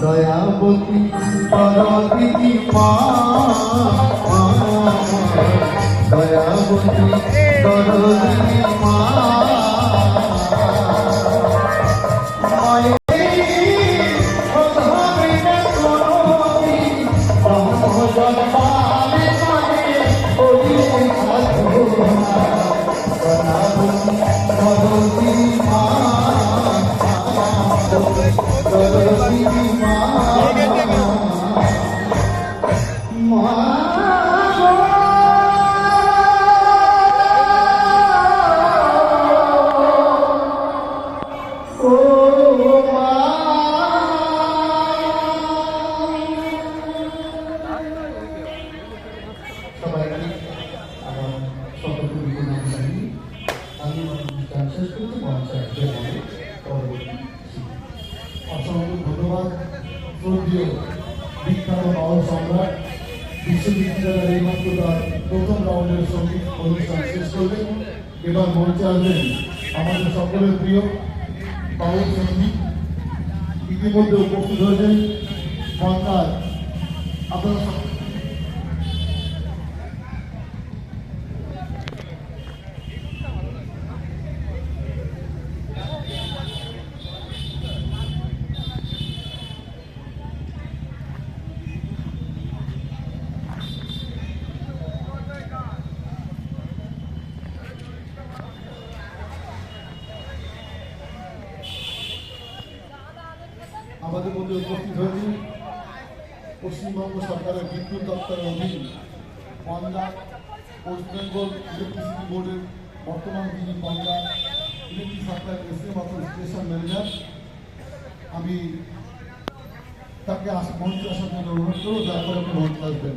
দয়াবতী করবি মা দয়াবতী করবি মা মায়ের সবাইকে আমার সকলকে বিনোদন জানিয়ে আমি অনুষ্ঠান শেষ করতে মঞ্চায়তে বলে পরবর্তী অসংখ্য ধন্যবাদ। স্বর্গীয় বিখ্যাত বাউল সম্রাট বিশ্ববিদ্যালয়ের এইমাত্র তার প্রথম রাউন্ডের সংগীত অনুষ্ঠান শেষ করলেন এবার মঞ্চে আসবেন আমাদের সকলের প্রিয় বাউল সংগীত। ইতিমধ্যে উপস্থিত হয়েছেন সরকার আপনারা আমাদের মধ্যে উপস্থিত হয়েছে পশ্চিমবঙ্গ সরকারের বিদ্যুৎ দপ্তরের অধীন পন্দা ওয়েস্ট বেঙ্গল ইলেকট্রিসিটি বোর্ডের বর্তমান যিনি পন্দা ইলেকট্রিক সাপ্লাই এসএম অর্থাৎ স্টেশন ম্যানেজার আমি তাকে মঞ্চে আসার জন্য অনুরোধ করব, যার করে আপনি মঞ্চে আসবেন